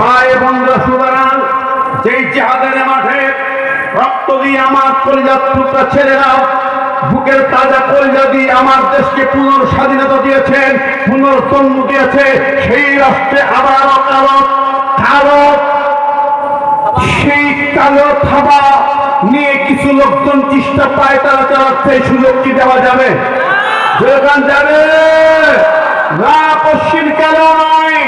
ভাই যেই মাঠে রক্ত দিয়ে আমার ছেলেরা বুকের তাজা দিয়ে আমার দেশকে পুনর স্বাধীনতা দিয়েছেন পুনর্জন্ম দিয়েছে, সেই রাষ্ট্রে আবারও কালো কালো সেই কালো থাবা নিয়ে কিছু লোকজন চেষ্টা পায়, তারা চালাচ্ছে এই সুযোগ কি দেওয়া যাবে? যেখান যাবে? না, পশ্চিম কেন নয়?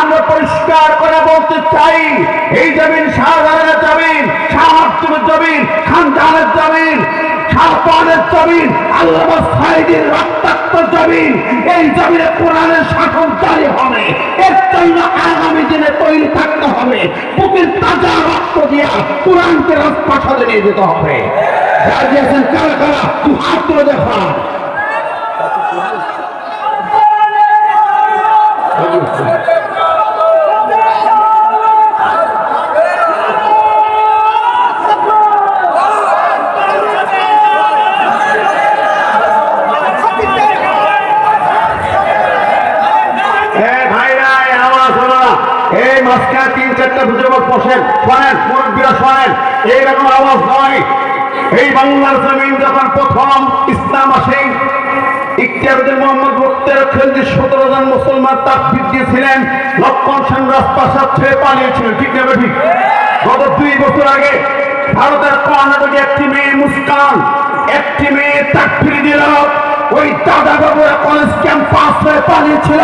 আমরা পরিষ্কার করে বলতে চাই, এই জমিন শাহজাহানের জমিন শাহাবতুমের জমিন, খানজাহানের জমিন শাহপানের জমিন আল্লাহ সাইদের রক্তাক্ত জমিন, এই জমিনে কোরআনের শাসন জারি হবে। এর জন্য আগামী দিনে তৈরি থাকতে হবে। বুকের তাজা রক্ত দিয়া কোরআনকে রাজপ্রাসাদে নিয়ে যেতে হবে। রাজি আছেন কারা কারা তুই হাত তুলে দেখা এ ভাইরা এই আওয়াজ হলো না। এই মাঝখানে তিন চারটা বুজুর্গ বসেন, শোনেন, মুরব্বীরা শোনেন, এইরকম আওয়াজ নয়। এই বাংলার জমিন যখন প্রথম ইসলাম আসে ইতিহাসের মোহাম্মদ বক্তের খেলতে সতেরো জন মুসলমান তাক দিয়েছিলেন, লক্ষণ সেন রাজপ্রাসাদ ছেড়ে পালিয়েছিলেন, ঠিক না ঠিক গত দুই বছর আগে ভারতের কর্ণাটকে একটি মেয়ে মুস্কান, একটি মেয়ে তাক ফিরে দিল। ওই দাদা বাবুরা কলেজ ক্যাম্পাস হয়ে পালিয়েছিল।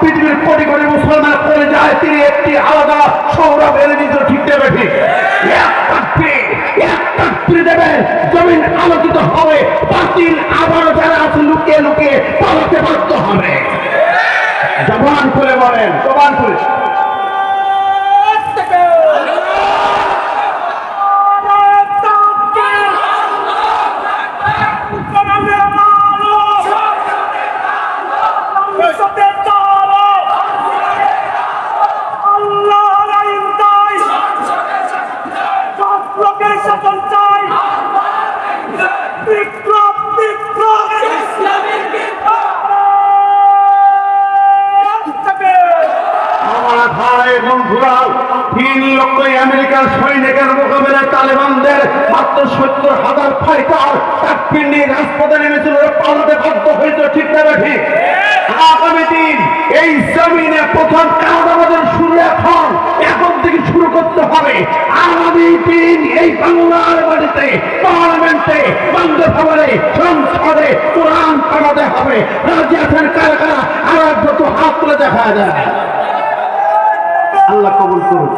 পৃথিবীর কোটি কোটি মুসলমান করে যায়, তিনি একটি আলাদা সৌরভ এনে দিত ঠিক দেবে ঠিক। দেবেন জমিন আলোকিত হবে, বাতিল আবারও যারা আছে লুকিয়ে লুকিয়ে পালাতে বাধ্য হবে। জবান খুলে বলেন, জবান খুলে। বিপ্লব বিপ্লব। আমার ভাই বন্ধুরা তিন লক্ষ আমেরিকার সৈনিকের মোকাবেলায় তালেবানদের মাত্র সত্তর হাজার ফাইটার এক পিন্ডি রাজপথে নেমেছিল পালাতে বাধ্য হয়েছিল ঠিক না ঠিক? আগামী দিন এই জমিনে প্রথম হবে। দিন এই বাংলার বাড়িতে পার্লামেন্টে সংসদে কোরআন পাঠাতে হবে। হাত তুলে দেখা যায়। আল্লাহ কবুল করুন।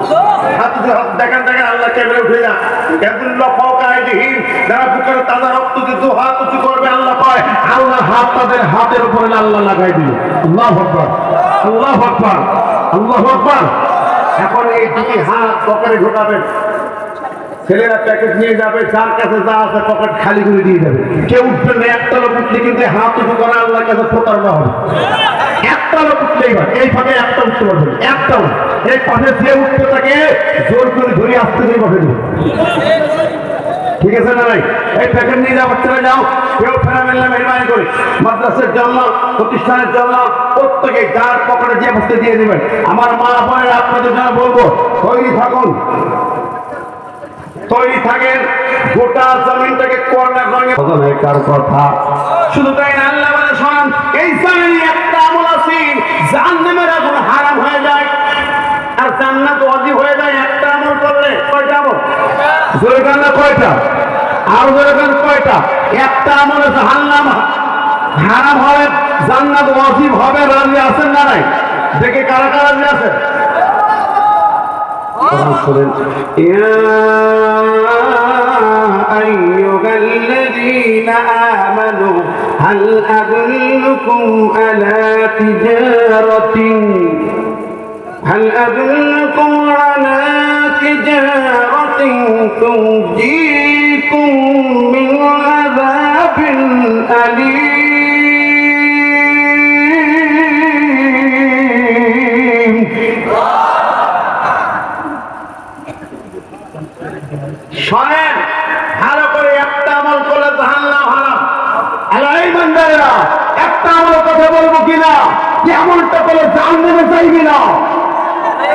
তাদের হাতের উপরে আল্লাহ লাগাই দিল আল্লাহ আল্লাহ আল্লাহ এখন এই দুই হাত পকেটে ঢোকাবেন। ছেলেরা প্যাকেট নিয়ে যাবে, যার কাছে যা আছে পকেট খালি করে দিয়ে যাবে কেউ উঠবে না একটা লোক উঠলে কিন্তু হাত উঠু করা আল্লাহর কাছে প্রতারণা হবে। একটা লোক উঠলেই হয়, এই ফাঁকে একটা উঠতে পারবে একটা। এই পাশে যে উঠতে থাকে, জোর করে ধরে আসতে দিয়ে বসে দেবে ঠিক আছে না ভাই এই প্যাকেট নিয়ে যাও, বাচ্চারা যাও। কেউ ফেরামেল না মেহরবানি করে। মাদ্রাসার জন্য প্রতিষ্ঠানের জন্য প্রত্যেকে যার পকেটে যে বসতে দিয়ে দেবেন। আমার মা বোনের আপনাদের জন্য বলব, তৈরি থাকুন। তৈরি থাকেন, গোটা জমিনটাকে কর্নার রঙে কার কথা। শুধু তাই না, আল্লাহ বলে, শোনান, এই জমিনে একটা আমল আছে, জাহান্নামের আগুন হারাম হয়ে যায়, আর জান্নাত ওয়াজিব হয়ে যায়, একটা আমল করলে জোরে কান্না কয়টা আর জোরে কান কয়টা একটা আমলে জাহান্নাম হারাম হবে জান্নাত ওয়াজিব হবে রাজি আছেন না নাই দেখে কারা কারা রাজি আছেন يا أيها الذين آمنوا هل أدلكم على تجارة هل أدلكم على تجارة تنجيكم من عذاب أليم শোনেন ভালো করে একটা আমল করলে জাহান্নাম হারাম এলাই বান্দারেরা একটা আমল কথা বলবো কিনা যে আমলটা করলে জাহান্নামে চাইবি না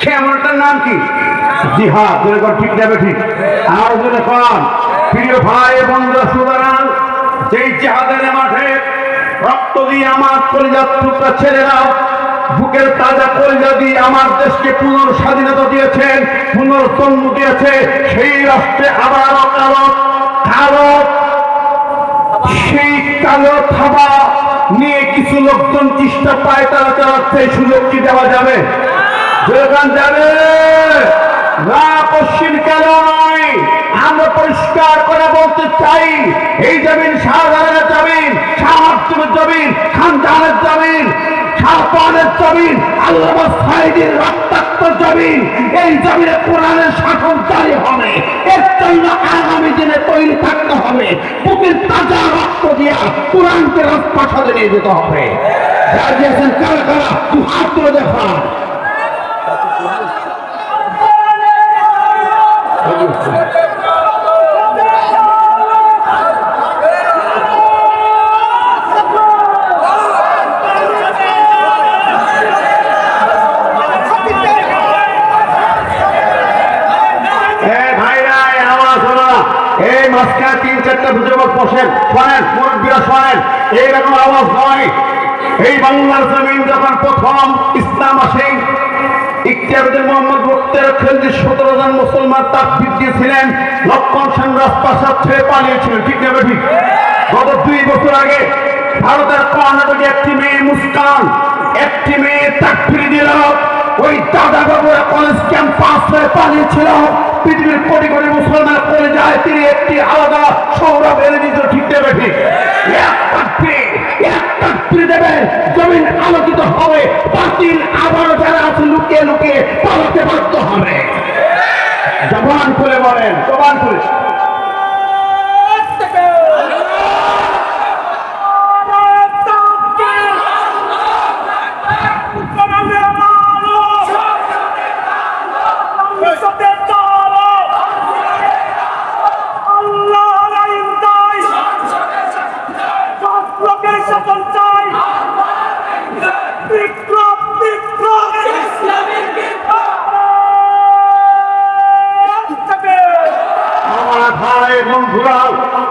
সে আমলটার নাম কি? জিহাদ। জোরে কর ঠিক যাবে, ঠিক। আর জোরে কর প্রিয় ভাই বন্ধু সুতরাং যেই জিহাদের মাঠে রক্ত দিয়ে আমার কলিজার টুকরা ছেলেরা, বুকের তাজা কলিজা দিয়ে আমার দেশকে পুনর স্বাধীনতা দিয়েছেন পুনর্জন্ম দিয়েছে, সেই রাষ্ট্রে আবারও কালো কালো, সেই কালো থাবা নিয়ে কিছু লোকজন চেষ্টা পায়, তারা চালাচ্ছে এই সুযোগ দেওয়া যাবে? পশ্চিম কেন নয়? আমরা পরিষ্কার করে বলতে চাই, এই জমিন শাহজাহানের জমিন শাহাত্মের জমিন খানজাহানের জমিন আল্লাহ সাইদের রক্তাক্ত জমিন, এই জমিনে কোরআনের শাসন জারি হবে। এর জন্য তৈরি থাকতে হবে। তাজা রক্ত দিয়া কোরআনকে রাজপ্রাসাদে নিয়ে যেতে হবে। কারা কারা? তুই হাত তুলে দেখা এ ভাইরা এই আওয়াজ হলো না এই মাঝখানে তিন, চারটা বুজুর্গ বসেন, শোনেন, মুরব্বীরা শোনেন, এইরকম আওয়াজ নয়। এই বাংলার জমিন যখন প্রথম ইসলাম আসে ইতিহাসের মোহাম্মদ বক্তের খেলতে সতেরো জন মুসলমান তার দিয়েছিলেন, লক্ষণ সেন রাজপ্রাসাদ ছেড়ে পালিয়েছিলেন, ঠিক না ঠিক গত দুই বছর আগে ভারতের কর্ণাটকে একটি মেয়ে মুস্কান, একটি মেয়ে চাকরি দিল। ওই দাদা বাবুরা কলেজ ক্যাম্পাসে পালিয়েছিল। পৃথিবীর কোটি কোটি মুসলমান করে যায়, তিনি একটি আলাদা সৌরভ এনে দিত ঠিক দেবে ঠিক জমিন আলোকিত হবে, বাতিল আবারও যারা আছে লুকিয়ে লুকিয়ে পালাতে বাধ্য হবে। জবান করে বলেন, জবান করে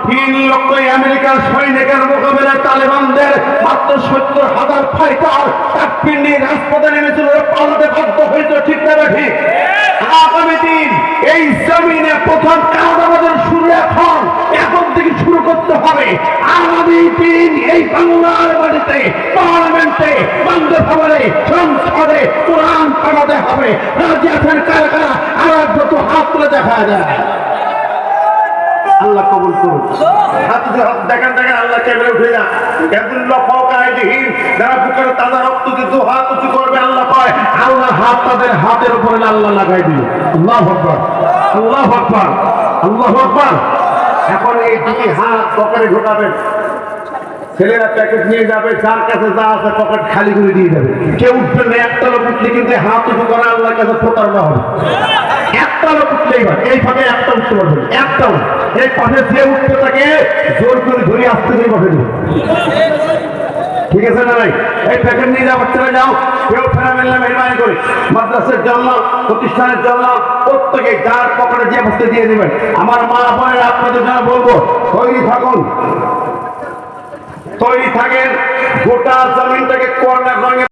তিন লক্ষ আমেরিকার সৈনিকের মোকাবেলায় তালেবানদের মাত্র সত্তর হাজার ফাইটার কাশ্মীর নিয়ে রাজপথে নেমেছিল পালাতে বাধ্য হয়েছিল, ঠিক না ঠিক আগামী দিন এই জমিনে প্রথম কারাবাদের শুরু এখন এখন থেকে শুরু করতে হবে। আগামী দিন এই বাংলার বাড়িতে পার্লামেন্টে, বন্ধে ভবনে সংসদে কোরআন পাঠাতে হবে। রাজ্য আছেন কারা কারা? আর একবার হাত তুলে দেখা যায় আল্লাহ কবুল করুন। হাত দেখেন দেখেন আল্লাহ কেবলে উঠে যান ফাওকাইদিহিম যারা বুকের তাজা রক্ত দিয়ে দু হাত উঁচু করবে আল্লাহ পায় আল্লাহ হাত তাদের হাতের উপরে আল্লাহ লাগাই দিল আল্লাহ আকবার। আল্লাহ আকবার। আল্লাহ আকবার। এখন এই দুই হাত পকেটে ঢোকাবেন ছেলেরা প্যাকেট নিয়ে যাবে যার কাছে যা আছে পকেট খালি করে দিয়ে যাবে। কেউ উঠবে না একটা লোক উঠলে কিন্তু হাত উঠু করা আল্লাহর কাছে প্রতারণা হবে। উঠলেই হয় এই ফাঁকে একটা উঠতে পারবে একটাও এই পাশে যে উঠতে থাকে, জোর করে ধরে আসতে করে বসে দেবে। ঠিক আছে না ভাই এই প্যাকেট নিয়ে বাচ্চারা যাও। কেউ ফেরামেল না, মেহরবানি করে। মাদ্রাসার জন্য প্রতিষ্ঠানের জন্য প্রত্যেকে যার পকেটে যে বসতে দিয়ে দেবেন। আমার মা বোনের আপনাদের জন্য বলব, তৈরি থাকুন। তৈরি থাকেন, গোটা জমিনটাকে কর্নার রঙে